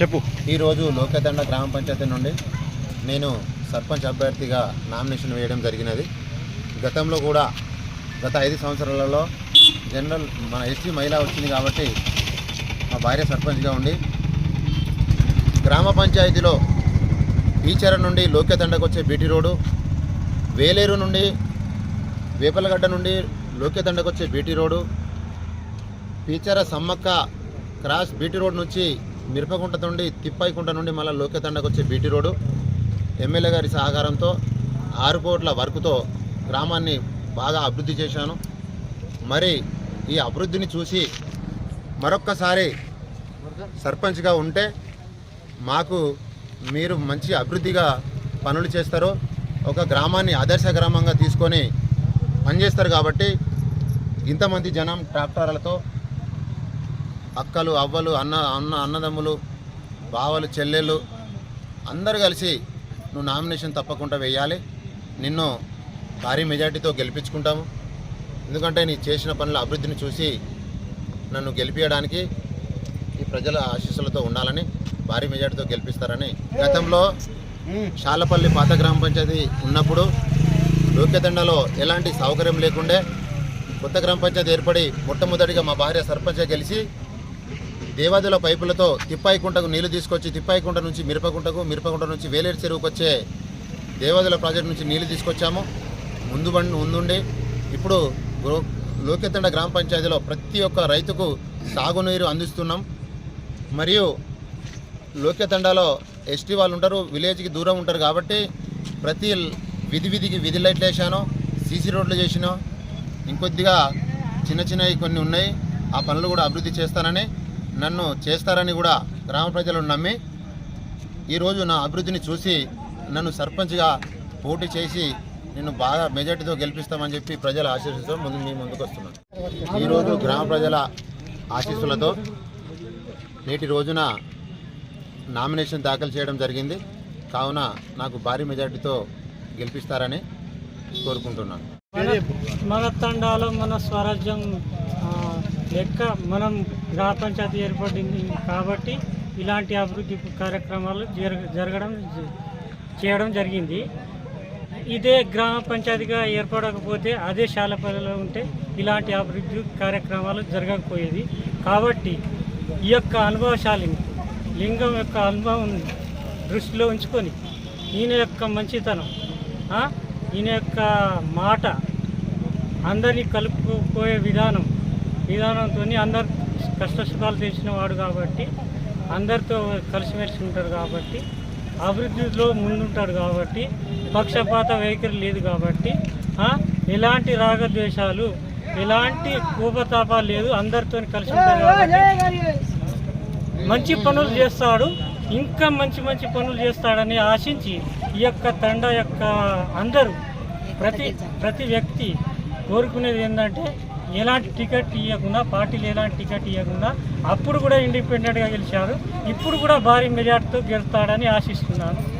చెప్పు. ఈరోజు లోకతండ గ్రామ పంచాయతీ నుండి నేను సర్పంచ్ అభ్యర్థిగా నామినేషన్ వేయడం జరిగినది. గతంలో కూడా గత ఐదు సంవత్సరాలలో జనరల్ మన ఎస్టీ మహిళ వచ్చింది కాబట్టి మా భార్య సర్పంచ్గా ఉండి గ్రామ పంచాయతీలో ఈచర నుండి లోకేతండకు వచ్చే బీటీ రోడ్డు వేలేరు నుండి వేపలగడ్డ నుండి లోక్యతండకు వచ్చే BT road Peechara Sammakka cross BT road నుంచి మిరపకుంట నుండి తిప్పాయికుంట నుండి మళ్ళీ లోకేతండకు వచ్చే బీటీ రోడ్డు. ఎమ్మెల్యే గారి సహకారంతో ఆరు కోట్ల వర్క్తో గ్రామాన్ని బాగా అభివృద్ధి చేశాను. మరి ఈ అభివృద్ధిని చూసి మరొక్కసారి సర్పంచ్గా ఉంటే మాకు మీరు మంచి అభివృద్ధిగా పనులు చేస్తారు. ఒక గ్రామాన్ని ఆదర్శ గ్రామంగా తీసుకొని పనిచేస్తారు కాబట్టి ఇంతమంది జనం ట్రాక్టర్లతో అక్కలు అవ్వలు అన్న అన్న అన్నదమ్ములు బావలు చెల్లెళ్ళు అందరూ కలిసి నువ్వు నామినేషన్ తప్పకుండా వేయాలి. నిన్ను భారీ మెజార్టీతో గెలిపించుకుంటాము. ఎందుకంటే నీ చేసిన పనుల అభివృద్ధిని చూసి నన్ను గెలిపించడానికి ఈ ప్రజల ఆశీస్సులతో ఉండాలని భారీ మెజార్టీతో గెలిపిస్తారని. గతంలో షాలపల్లి పాత గ్రామ పంచాయతీ ఉన్నప్పుడు లోక్యతండలో ఎలాంటి సౌకర్యం లేకుండే కొత్త గ్రామ పంచాయతీ ఏర్పడి మొట్టమొదటిగా మా భార్య సర్పంచ్ గెలిచి దేవాదుల పైపులతో తిప్పాయికుంటకు నీళ్ళు తీసుకొచ్చి తిప్పాయికుంట నుంచి మిరపకుంటకు మిరపకుంట నుంచి వేలేరు చెరువుకు వచ్చే దేవాదుల ప్రాజెక్టు నుంచి నీళ్ళు తీసుకొచ్చాము. ముందు బండి ముందుండి. ఇప్పుడు గో- లోకెతండ గ్రామ పంచాయతీలో ప్రతి ఒక్క రైతుకు సాగునీరు అందిస్తున్నాం. మరియు లోకెతండలో ఎస్టీ వాళ్ళు ఉంటారు విలేజ్కి దూరం ఉంటారు కాబట్టి ప్రతి విధి విధికి విధి లైట్లు వేసాను సీసీ రోడ్లు చేసినాం. ఇంకొద్దిగా చిన్న చిన్నవి కొన్ని ఉన్నాయి ఆ పనులు కూడా అభివృద్ధి చేస్తానని నన్ను చేస్తారని కూడా గ్రామ ప్రజలు నమ్మి ఈరోజు నా అభివృద్ధిని చూసి నన్ను సర్పంచ్గా పోటీ చేసి నిన్ను బాగా మెజార్టీతో గెలిపిస్తామని చెప్పి ప్రజల ఆశీస్సులతో ముందు మీ ముందుకు వస్తున్నాను. ఈరోజు గ్రామ ప్రజల ఆశీస్సులతో నేటి రోజున నామినేషన్ దాఖలు చేయడం జరిగింది. కావున నాకు భారీ మెజార్టీతో గెలిపిస్తారని కోరుకుంటున్నాను. మన మన తండాలో మన స్వరాజ్యం లెక్క మనం గ్రామ పంచాయతీ ఏర్పడింది కాబట్టి ఇలాంటి అభివృద్ధి కార్యక్రమాలు జరగ జరగడం జ- చేయడం జరిగింది. ఇదే గ్రామ పంచాయతీగా ఏర్పడకపోతే అదే శాలపల్లిలో ఉంటే ఇలాంటి అభివృద్ధి కార్యక్రమాలు జరగకపోయేది. కాబట్టి ఈ యొక్క అనుభవశాలిని లింగం యొక్క అనుభవం దృష్టిలో ఉంచుకొని ఈయన యొక్క మంచితనం ఈయన యొక్క మాట అందరినీ కలుపుకుపోయే విధానం విధానంతో అందరు కష్ట సుఖాలు తెలిసిన వాడు కాబట్టి అందరితో కలిసిమెలిసి ఉంటాడు కాబట్టి అభివృద్ధిలో ముందుంటాడు కాబట్టి పక్షపాత వైఖరి లేదు కాబట్టి ఎలాంటి రాగద్వేషాలు ఎలాంటి కోపతాపాలు లేదు అందరితో కలిసి ఉంటాడు కాబట్టి మంచి పనులు చేస్తాడు ఇంకా మంచి మంచి పనులు చేస్తాడని ఆశించి ఈ యొక్క తండ యొక్క అందరూ ప్రతి ప్రతి వ్యక్తి కోరుకునేది ఏంటంటే ఎలాంటి టికెట్ ఇవ్వకుండా పార్టీలు ఎలాంటి టికెట్ ఇవ్వకుండా అప్పుడు కూడా ఇండిపెండెంట్గా గెలిచారు. ఇప్పుడు కూడా భారీ మెజార్టీతో గెలుస్తాడని ఆశిస్తున్నాను.